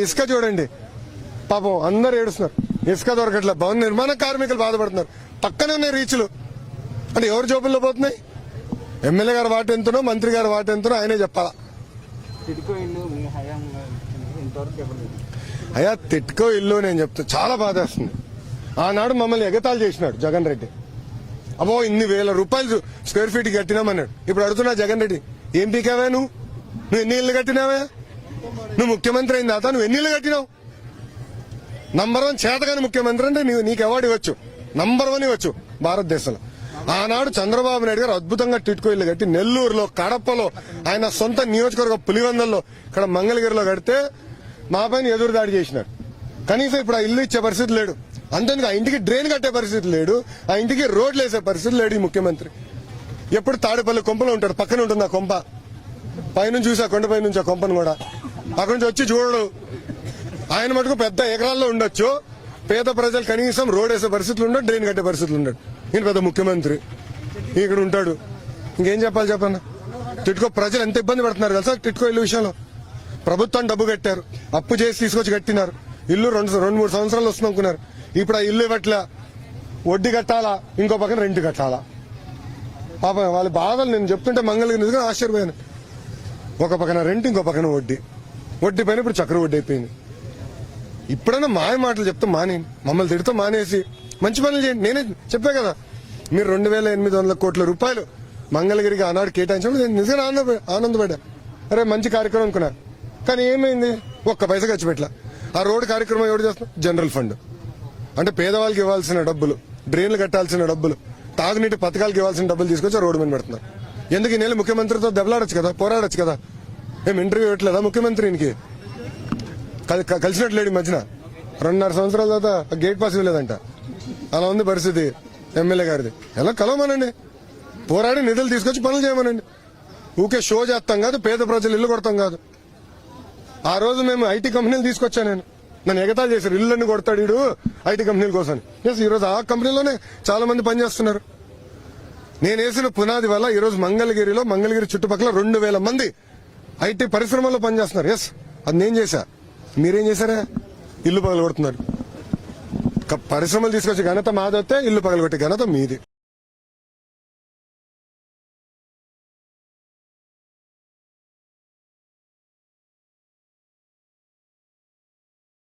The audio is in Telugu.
ఇసుక చూడండి. పాపం అందరు ఏడుస్తున్నారు. ఇసుక దొరకట్లే. భవన నిర్మాణ కార్మికులు బాధపడుతున్నారు. పక్కనే ఉన్నాయి రీచ్లు. అంటే ఎవరు జోబుల్లో పోతున్నాయి? ఎమ్మెల్యే గారు వాటి ఎంతనో మంత్రి గారు వాటి ఎంతనో ఆయనే చెప్పాలా? అయ్యా తిట్టుకో ఇల్లు నేను చెప్తా. చాలా బాధేస్తుంది. ఆనాడు మమ్మల్ని ఎగతాళి చేసినాడు జగన్ రెడ్డి. అబ్బో ఇన్ని వేల రూపాయలు స్క్వేర్ ఫీట్ కట్టినామన్నాడు. ఇప్పుడు అడుగుతున్నా జగన్ రెడ్డి ఏం పీకావా నువ్వు? నువ్వు ఎన్ని ఇల్లు కట్టినావా? నువ్వు ముఖ్యమంత్రి అయిన తర్వాత నువ్వు ఎన్ని కట్టినావు? నంబర్ వన్ చేతగాని ముఖ్యమంత్రి అంటే నీవు నీకు అవార్డు ఇవ్వచ్చు. నంబర్ వన్ ఇవ్వచ్చు భారతదేశంలో. ఆనాడు చంద్రబాబు నాయుడు గారు అద్భుతంగా టిట్కో ఇల్లు కట్టి నెల్లూరులో కడపలో ఆయన సొంత నియోజకవర్గ పులివందల్లో ఇక్కడ మంగళగిరిలో కడితే మా పైన ఎదురు దాడి చేసినారు కనీసం ఇప్పుడు ఆ ఇల్లు ఇచ్చే పరిస్థితి లేడు. అంతేందుకు ఆ ఇంటికి డ్రైన్ కట్టే పరిస్థితి లేడు. ఆ ఇంటికి రోడ్లు వేసే పరిస్థితి లేడు ఈ ముఖ్యమంత్రి. ఎప్పుడు తాడేపల్లి కొంపలో ఉంటాడు పక్కన ఉంటుంది ఆ కొంప. పైనుంచి చూసా కొండపై నుంచి ఆ కొంపను కూడా. అక్కడి నుంచి వచ్చి చూడడు ఆయన మటుకు పెద్ద ఎకరాల్లో ఉండొచ్చు. పేద ప్రజలు కనీసం రోడ్ వేసే పరిస్థితులు ఉండడు డ్రైన్ కట్టే పరిస్థితులు ఉండడు ఈయన పెద్ద ముఖ్యమంత్రి. ఇక్కడ ఉంటాడు. ఇంకేం చెప్పాలి చెప్పన్న? టిట్కో ప్రజలు ఎంత ఇబ్బంది పడుతున్నారు తెలుసా టిట్కో ఇల్లు విషయంలో? ప్రభుత్వం డబ్బు కట్టారు. అప్పు చేసి తీసుకొచ్చి కట్టినారు. ఇల్లు రెండు రెండు మూడు సంవత్సరాలు వస్తుంది అనుకున్నారు. ఇప్పుడు ఆ ఇల్లు ఇవ్వట్లా. వడ్డీ కట్టాలా? ఇంకో పక్కన రెంట్ కట్టాలా? పాప వాళ్ళ బాధలు నేను చెప్తుంటే మంగళగిరి నిజంగా ఆశ్చర్యపోయాను. ఒక పక్కన రెంట్ ఇంకో పక్కన వడ్డీ. వడ్డీ పైన ఇప్పుడు చక్ర వడ్డీ అయిపోయింది ఇప్పుడైనా మాయ మాటలు చెప్తే మానే. మమ్మల్ని తిడితే మానేసి. మంచి పనులు చేయండి. నేనే చెప్పా కదా. మీరు రెండు వేల ఎనిమిది వందల కోట్ల రూపాయలు మంగళగిరికి ఆనాడు కేటాయించడం నేను నిజంగా ఆనంద ఆనందపడ్డా. అరే మంచి కార్యక్రమం అనుకున్నా. కానీ ఏమైంది? ఒక్క పైసా ఖర్చు పెట్టలా. ఆ రోడ్డు కార్యక్రమం ఎవరు చేస్తున్నాం? General fund. అంటే పేదవాళ్ళకి ఇవ్వాల్సిన డబ్బులు డ్రైన్లు కట్టాల్సిన డబ్బులు తాగునీటి పథకాలకు ఇవ్వాల్సిన డబ్బులు తీసుకొచ్చి రోడ్డు మీద పెడుతున్నారు. ఎందుకు ఈ నెల ముఖ్యమంత్రితో దెబ్బలాడచ్చు కదా? పోరాడొచ్చు కదా? మేము ఇంటర్వ్యూ ఇవ్వట్లేదా ముఖ్యమంత్రి కలిసినట్లేడు క- ఈ మధ్యన. రెండున్నర సంవత్సరాల తర్వాత ఆ గేట్ పాస్ ఇవ్వలేదంట. అలా ఉంది పరిస్థితి ఎమ్మెల్యే గారిది. ఎలా కలవమనండి? పోరాడి నిధులు తీసుకొచ్చి పనులు చేయమనండి. ఊకే షో చేస్తాం కాదు పేద ప్రజలు ఇల్లు కొడతాం కాదు. ఆ రోజు మేము ఐటీ కంపెనీలు తీసుకొచ్చా నేను. నన్ను ఎగతాలు చేశారు. ఇల్లు కొడతాడు వీడు ఐటీ కంపెనీల కోసం ఎస్ ఈ రోజు ఆ కంపెనీలోనే చాలా మంది పనిచేస్తున్నారు. నేను వేసిన పునాది వల్ల ఈ రోజు మంగళగిరిలో మంగళగిరి చుట్టుపక్కల రెండు వేల మంది ఐటీ పరిశ్రమలో పనిచేస్తున్నారు. ఎస్ అది నేను చేశా. మీరేం చేశారా? ఇల్లు పగలగొడుతున్నారు. పరిశ్రమలు తీసుకొచ్చి ఘనత మాదొస్తే ఇల్లు పగలగొట్టే ఘనత మీది.